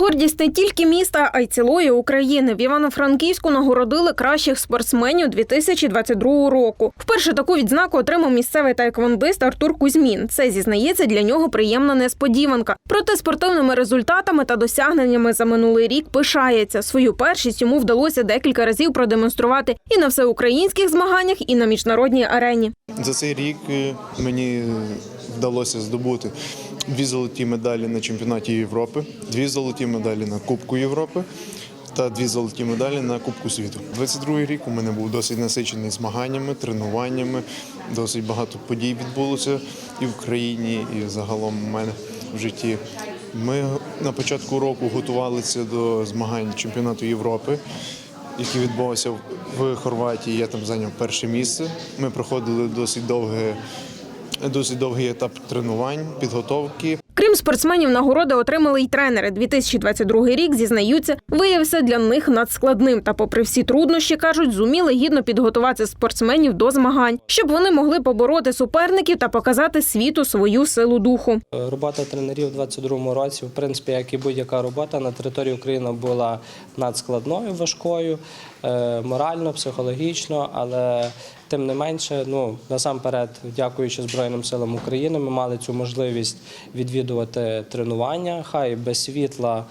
Гордість не тільки міста, а й цілої України. В Івано-Франківську нагородили кращих спортсменів 2022 року. Вперше таку відзнаку отримав місцевий тайквондист Артур Кузьмін. Це зізнається для нього приємна несподіванка. Проте спортивними результатами та досягненнями за минулий рік пишається. Свою першість йому вдалося декілька разів продемонструвати і на всеукраїнських змаганнях, і на міжнародній арені. За цей рік е, мені вдалося здобути дві золоті медалі на чемпіонаті Європи, дві золоті медалі на Кубку Європи та дві золоті медалі на Кубку світу. 22-й рік у мене був досить насичений змаганнями, тренуваннями. Досить багато подій відбулося і в країні, і загалом у мене в житті. Ми на початку року готувалися до змагань чемпіонату Європи який відбувався в Хорватії. Я там зайняв перше місце. Ми проходили досить довге, досить довгий етап тренувань, підготовки. Крім спортсменів, нагороди отримали й тренери. 2022 рік зізнаються, виявився для них надскладним. Та, попри всі труднощі, кажуть, зуміли гідно підготувати спортсменів до змагань, щоб вони могли побороти суперників та показати світу свою силу духу. Робота тренерів у 2022 році, в принципі, як і будь-яка робота на території України була надскладною, важкою, е, морально, психологічно, але тим не менше, ну насамперед, дякуючи Збройним силам України, ми мали цю можливість відвідувати тренування, хай без світла.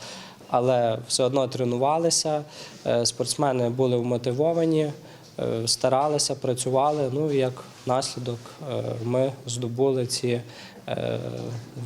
Але все одно тренувалися, е, спортсмени були вмотивовані, е, старалися, працювали. Ну і як наслідок е, ми здобули ці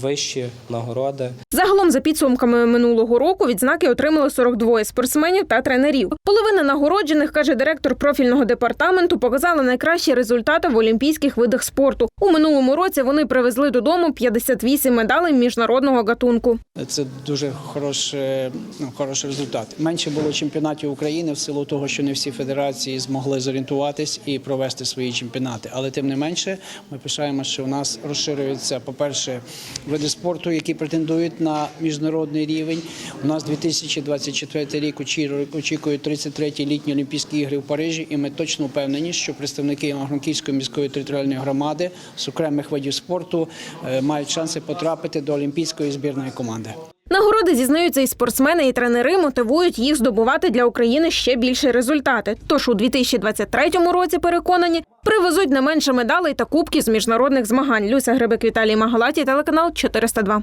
вищі нагороди. Загалом, за підсумками минулого року, відзнаки отримали 42 спортсменів та тренерів. Половина нагороджених, каже директор профільного департаменту, показала найкращі результати в олімпійських видах спорту. У минулому році вони привезли додому 58 медалей міжнародного гатунку. Це дуже хороший, ну, хороший результат. Менше було чемпіонатів України в силу того, що не всі федерації змогли зорієнтуватись і провести свої чемпіонати. Але тим не менше, ми пишаємо, що у нас розширюються, по-перше, види спорту, які претендують на міжнародний рівень. У нас 2024 рік очі- очікують 33-ті літні Олімпійські ігри в Парижі, і ми точно впевнені, що представники Івано-Франківської міської територіальної громади з окремих видів спорту е, мають шанси потрапити до олімпійської збірної команди. Нагороди зізнаються і спортсмени, і тренери мотивують їх здобувати для України ще більші результати. Тож у 2023 році переконані привезуть не менше медалей та кубків з міжнародних змагань. Люся Гребек, Віталій Магалаті, телеканал 402.